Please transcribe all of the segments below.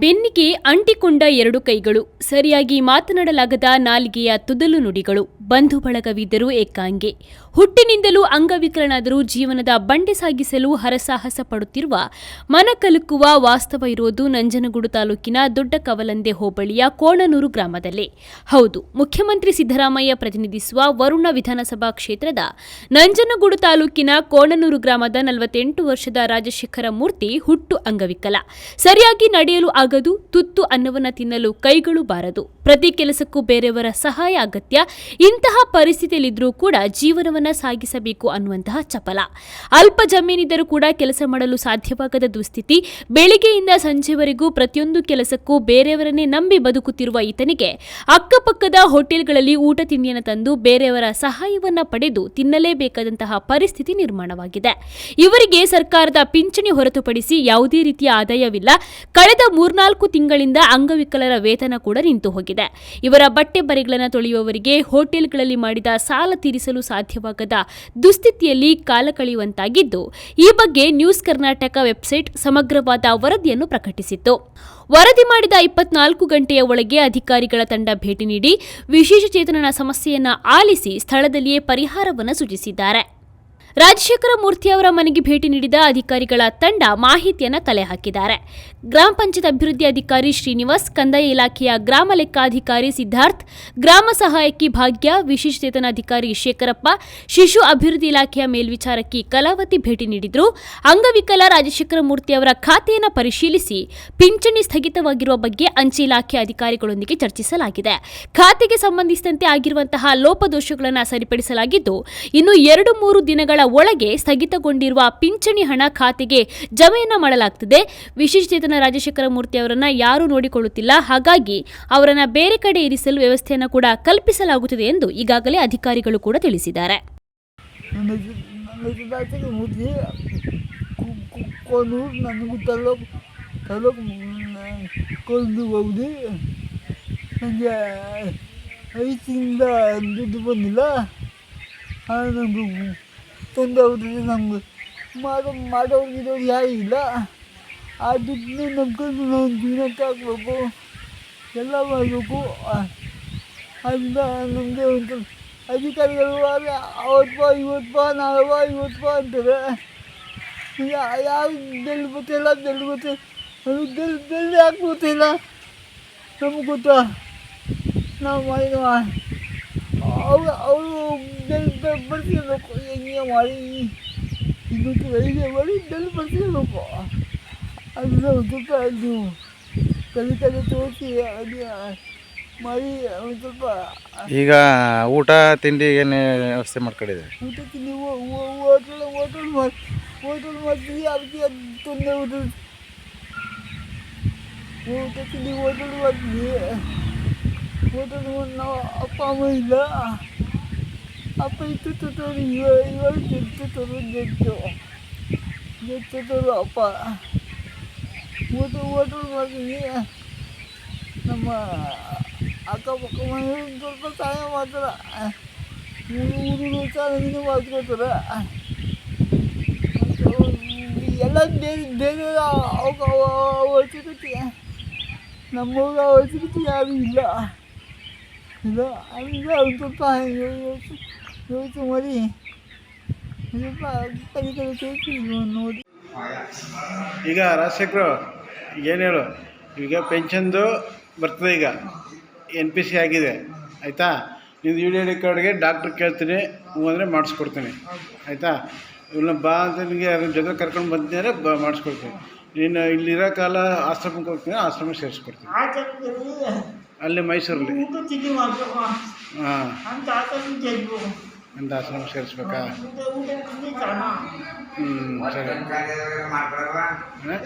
ಬೆನ್ನಿಗೆ ಅಂಟಿಕೊಂಡ ಎರಡು ಕೈಗಳು, ಸರಿಯಾಗಿ ಮಾತನಾಡಲಾಗದ ನಾಲಿಗೆಯ ತುದಲು ನುಡಿಗಳು, ಬಂಧು ಬಳಗವಿದ್ದರೂ ಏಕಾಂಗೆ. ಹುಟ್ಟಿನಿಂದಲೂ ಅಂಗವಿಕಲನಾದರೂ ಜೀವನದ ಬಂಡೆ ಸಾಗಿಸಲು ಹರಸಾಹಸ ಪಡುತ್ತಿರುವ, ಮನಕಲುಕುವ ವಾಸ್ತವ ಇರೋದು ನಂಜನಗೂಡು ತಾಲೂಕಿನ ದೊಡ್ಡ ಕವಲಂದೆ ಹೋಬಳಿಯ ಕೋಣನೂರು ಗ್ರಾಮದಲ್ಲೇ. ಹೌದು, ಮುಖ್ಯಮಂತ್ರಿ ಸಿದ್ದರಾಮಯ್ಯ ಪ್ರತಿನಿಧಿಸುವ ವರುಣ ವಿಧಾನಸಭಾ ಕ್ಷೇತ್ರದ ನಂಜನಗೂಡು ತಾಲೂಕಿನ ಕೋಣನೂರು ಗ್ರಾಮದ ನಲವತ್ತೆಂಟು ವರ್ಷದ ರಾಜಶೇಖರ ಮೂರ್ತಿ ಹುಟ್ಟು ಅಂಗವಿಕಲ. ಸರಿಯಾಗಿ ನಡೆಯಲು ಆಗದು, ತುತ್ತು ಅನ್ನವನ್ನ ತಿನ್ನಲು ಕೈಗಳು ಬಾರದು ಪ್ರತಿ ಕೆಲಸಕ್ಕೂ ಬೇರೆಯವರ ಸಹಾಯ ಅಗತ್ಯ. ಇಂತಹ ಪರಿಸ್ಥಿತಿಯಲ್ಲಿದ್ದರೂ ಕೂಡ ಜೀವನವನ್ನ ಸಾಗಿಸಬೇಕು ಅನ್ನುವಂತಹ ಚಪಲ. ಅಲ್ಪ ಜಮೀನಿದ್ದರೂ ಕೂಡ ಕೆಲಸ ಮಾಡಲು ಸಾಧ್ಯವಾಗದ ದುಸ್ಥಿತಿ. ಬೆಳಿಗ್ಗೆಯಿಂದ ಸಂಜೆವರೆಗೂ ಪ್ರತಿಯೊಂದು ಕೆಲಸಕ್ಕೂ ಬೇರೆಯವರನ್ನೇ ನಂಬಿ ಬದುಕುತ್ತಿರುವ ಈತನಿಗೆ ಅಕ್ಕಪಕ್ಕದ ಹೋಟೆಲ್ಗಳಲ್ಲಿ ಊಟ ತಿಂಡಿಯನ್ನು ತಂದು ಬೇರೆಯವರ ಸಹಾಯವನ್ನ ಪಡೆದು ತಿನ್ನಲೇಬೇಕಾದಂತಹ ಪರಿಸ್ಥಿತಿ ನಿರ್ಮಾಣವಾಗಿದೆ. ಇವರಿಗೆ ಸರ್ಕಾರದ ಪಿಂಚಣಿ ಹೊರತುಪಡಿಸಿ ಯಾವುದೇ ರೀತಿಯ ಆದಾಯವಿಲ್ಲ. ಕಳೆದ ಮೂರ್ನಾಲ್ಕು ತಿಂಗಳಿಂದ ಅಂಗವಿಕಲರ ವೇತನ ಕೂಡ ನಿಂತು ಹೋಗಿದೆ. ಇವರ ಬಟ್ಟೆ ಬರೆಗಳನ್ನು ತೊಳೆಯುವವರಿಗೆ ಹೋಟೆಲ್ಗಳಲ್ಲಿ ಮಾಡಿದ ಸಾಲ ತೀರಿಸಲು ಸಾಧ್ಯವಾಗದ ದುಸ್ಥಿತಿಯಲ್ಲಿ ಕಾಲ ಕಳೆಯುವಂತಾಗಿದ್ದು, ಈ ಬಗ್ಗೆ ನ್ಯೂಸ್ ಕರ್ನಾಟಕ ವೆಬ್ಸೈಟ್ ಸಮಗ್ರವಾದ ವರದಿಯನ್ನು ಪ್ರಕಟಿಸಿತ್ತು. ವರದಿ ಮಾಡಿದ ಇಪ್ಪತ್ನಾಲ್ಕು ಗಂಟೆಯ ಒಳಗೆ ಅಧಿಕಾರಿಗಳ ತಂಡ ಭೇಟಿ ನೀಡಿ ವಿಶೇಷ ಚೇತನನ ಸಮಸ್ಯೆಯನ್ನು ಆಲಿಸಿ ಸ್ಥಳದಲ್ಲಿಯೇ ಪರಿಹಾರವನ್ನು ಸೂಚಿಸಿದ್ದಾರೆ. ರಾಜಶೇಖರ ಮೂರ್ತಿ ಅವರ ಮನೆಗೆ ಭೇಟಿ ನೀಡಿದ ಅಧಿಕಾರಿಗಳ ತಂಡ ಮಾಹಿತಿಯನ್ನು ಕಲೆ ಹಾಕಿದ್ದಾರೆ ಗ್ರಾಮ ಪಂಚಾಯತ್ ಅಭಿವೃದ್ಧಿ ಅಧಿಕಾರಿ ಶ್ರೀನಿವಾಸ್, ಕಂದಾಯ ಇಲಾಖೆಯ ಗ್ರಾಮ ಲೆಕ್ಕಾಧಿಕಾರಿ ಸಿದ್ಧಾರ್ಥ್, ಗ್ರಾಮ ಸಹಾಯಕಿ ಭಾಗ್ಯ ವಿಶೇಷಚೇತನಾಧಿಕಾರಿ ಶೇಖರಪ್ಪ, ಶಿಶು ಅಭಿವೃದ್ಧಿ ಇಲಾಖೆಯ ಮೇಲ್ವಿಚಾರಕಿ ಕಲಾವತಿ ಭೇಟಿ ನೀಡಿದ್ರು. ಅಂಗವಿಕಲ ರಾಜಶೇಖರ ಮೂರ್ತಿ ಅವರ ಖಾತೆಯನ್ನು ಪರಿಶೀಲಿಸಿ ಪಿಂಚಣಿ ಸ್ಥಗಿತವಾಗಿರುವ ಬಗ್ಗೆ ಅಂಚೆ ಇಲಾಖೆ ಅಧಿಕಾರಿಗಳೊಂದಿಗೆ ಚರ್ಚಿಸಲಾಗಿದೆ. ಖಾತೆಗೆ ಸಂಬಂಧಿಸಿದಂತೆ ಆಗಿರುವಂತಹ ಲೋಪದೋಷಗಳನ್ನು ಸರಿಪಡಿಸಲಾಗಿದ್ದು, ಇನ್ನು ಎರಡು ಮೂರು ದಿನಗಳ ಒಳಗೆ ಸ್ಥಗಿತಗೊಂಡಿರುವ ಪಿಂಚಣಿ ಹಣ ಖಾತೆಗೆ ಜಮೆಯನ್ನ ಮಾಡಲಾಗ್ತದೆ. ವಿಶೇಷಚೇತನ ರಾಜಶೇಖರ ಮೂರ್ತಿ ಅವರನ್ನ ಯಾರೂ ನೋಡಿಕೊಳ್ಳುತ್ತಿಲ್ಲ. ಹಾಗಾಗಿ ಅವರನ್ನು ಬೇರೆ ಕಡೆ ಇರಿಸಲು ವ್ಯವಸ್ಥೆಯನ್ನು ಕೂಡ ಕಲ್ಪಿಸಲಾಗುತ್ತಿದೆ ಎಂದು ಈಗಾಗಲೇ ಅಧಿಕಾರಿಗಳು ಕೂಡ ತಿಳಿಸಿದ್ದಾರೆ. ನನಗೂ ದುಡ್ಡು ಬಂದಿಲ್ಲ. ತೊಂದರೆ ಆಗ್ತದೆ ನಮ್ಗೆ ಮಾಡೋ ಮಾಡೋರು ಗಿರೋರು ಯಾರೂ ಇಲ್ಲ ಆ ದುಡ್ಡನ್ನ ನಂಬ್ಕೊಂಡು ನಾವು ಜೀವನಕ್ಕೆ ಹಾಕ್ಬೇಕು ಎಲ್ಲ ಮಾಡಬೇಕು ಅದರಿಂದ ನಮಗೆ ಒಂದು ಅಧಿಕಾರಿಗಳು ಆದ್ರೆ ಅವತ್ತು ಬಾ ಇವತ್ತು ಬಾ ನಾಳೆ ಬಾ ಇವತ್ತು ಬಾ ಅಂತಾರೆ ಯಾ- ಯಾವ ಡೆಲ್ಲಿ ಗೊತ್ತಿಲ್ಲ ಡೆಲ್ಲಿ ಗೊತ್ತಿಲ್ಲ ನಮಗೆ ಡೆಲ್ಲಿ ಡೆಲ್ಲಿ ಯಾಕೆ ಗೊತ್ತಿಲ್ಲ ನಮಗೆ ಗೊತ್ತಾ ನಾವು ಮಾಡಿದ ಅವರು ಅವರು ಬರ್ತಿರ್ಬೇಕು ಹೆಂಗೆ ಮಾಡಿ ಇದಕ್ಕೆ ವೈದ್ಯ ಮಾಡಿ ಡೆಲ್ಲಿ ಬರ್ತಿರ್ಬೇಕು ಅದನ್ನ ಸ್ವಲ್ಪ ಅದು ಕಲಿ ಕಲಿ ತೋರಿಸಿ ಅದು ಮಾಡಿ ಒಂದು ಸ್ವಲ್ಪ ಈಗ ಊಟ ತಿಂಡಿ ಏನು ವ್ಯವಸ್ಥೆ ಮಾಡ್ಕೊಂಡಿದೆ ಊಟ ತಿಂಡಿ ಹೋಟೆಲ್ ಹೋಟೆಲ್ ಮಾಡಿ ಹೋಟೆಲ್ ಮಾಡ್ತೀವಿ. ಅದಕ್ಕೆ ಅದು ತೊಂದರೆ ಊಟ ತಿಂಡಿ ಹೋಟೆಲ್ ಮಾಡ್ತೀವಿ. ಹೋಟೆಲ್ ಮಾಡಿ ನಾವು ಅಪ್ಪ ಅಮ್ಮ ಇಲ್ಲ ಅಪ್ಪ ಇತ್ತು ತೊತ್ತೋರು ಇವಾಗ ಇವಾಗ ಜೆಟ್ಟು ತೊರು ಜೆಟ್ಟು ಜೆಟ್ಟು ತೊರು ಅಪ್ಪ ಊಟ ಹೋಟೆಲ್ ಮಾಡ್ತೀವಿ ನಮ್ಮ ಅಕ್ಕಪಕ್ಕ ಮನೆಯವ್ರು ಸ್ವಲ್ಪ ಸಹಾಯ ಮಾಡ್ತಾರೆ ಹುಡುಗರು ಚೆನ್ನಾಗಿ ಮಾಡ್ಕೊತಾರೆ ಎಲ್ಲ ಬೇರೆ ಬೇರೆ ಅವಕ್ಕೆ ಅವಶ್ಯಕತೆ ನಮ್ಮವ್ರ ಅವಶ್ಯಕತೆ ಯಾರೂ ಇಲ್ಲ ತೋರಿಸಿ ನೋಡಿ ಈಗ ರಾಜಶೇಖರ್ ಏನು ಹೇಳು? ಈಗ ಪೆನ್ಷನ್ದು ಬರ್ತದೆ ಈಗ. ಎನ್ ಪಿ ಸಿ ಆಗಿದೆ. ಆಯಿತಾ? ನಿಮ್ಮದು ಯು ಡಿ ಐ ಡಿ ಕಾರ್ಡ್ಗೆ ಡಾಕ್ಟ್ರ್ ಕೇಳ್ತೀನಿ. ಹ್ಞೂ ಅಂದರೆ ಮಾಡಿಸ್ಕೊಡ್ತೀನಿ. ಆಯಿತಾ? ಇವನ್ನ ಬಾ ಅಂತ ನಿಮಗೆ ಅದ್ರ ಜೊತೆ ಕರ್ಕೊಂಡು ಬಂತೀನಿ ಅಂದರೆ ಬ ಮಾಡಿಸ್ಕೊಡ್ತೀನಿ. ನೀನು ಇಲ್ಲಿರೋ ಕಾಲ ಆಶ್ರಮಕ್ಕೆ ಹೋಗ್ತೀನಿ ಆಶ್ರಮಕ್ಕೆ ಸೇರಿಸ್ಕೊಡ್ತೀನಿ. ಅಲ್ಲಿ ಮೈಸೂರಲ್ಲಿ. ಹಾಂ. ಅಂತ ಆಶ್ರಮಕ್ಕೆ ಸೇರಿಸ್ಬೇಕಾ? ಹ್ಞೂ ಸರಿ. ಹ?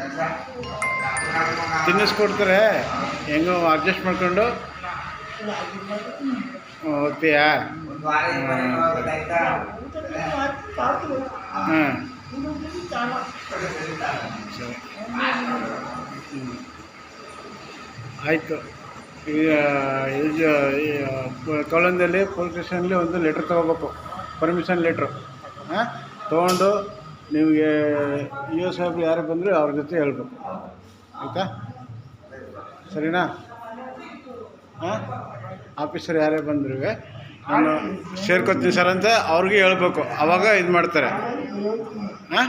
ತಿನ್ನಿಸ್ಕೊಡ್ತಾರೆ. ಹೆಂಗೋ ಅಡ್ಜಸ್ಟ್ ಮಾಡ್ಕೊಂಡು. ಓದ್ತೀಯಾ ಹಾಂ. ಸರಿ. ಹ್ಞೂ ಆಯಿತು. ಕೌಲಂದಲ್ಲಿ ಪೊಲೀಸ್ ಸ್ಟೇಷನಲ್ಲಿ ಒಂದು ಲೆಟ್ರ್ ತೊಗೋಬೇಕು. ಪರ್ಮಿಷನ್ ಲೆಟ್ರು ಹಾಂ? ತೊಗೊಂಡು ನಿಮಗೆ ಇ ಎಸ್ ಸಾಹೇಬ್ರು ಯಾರು ಬಂದರೂ ಅವ್ರ ಜೊತೆ ಹೇಳ್ಬೇಕು. ಆಯಿತಾ? ಸರಿನಾ? ಹಾಂ? ಆಫೀಸರ್ ಯಾರೇ ಬಂದ್ರು ನಾನು ಸೇರ್ಕೊತೀನಿ ಸರ್ ಅಂತ ಅವ್ರಿಗೆ ಹೇಳ್ಬೇಕು. ಅವಾಗ ಇದು ಮಾಡ್ತಾರೆ. ಹಾಂ?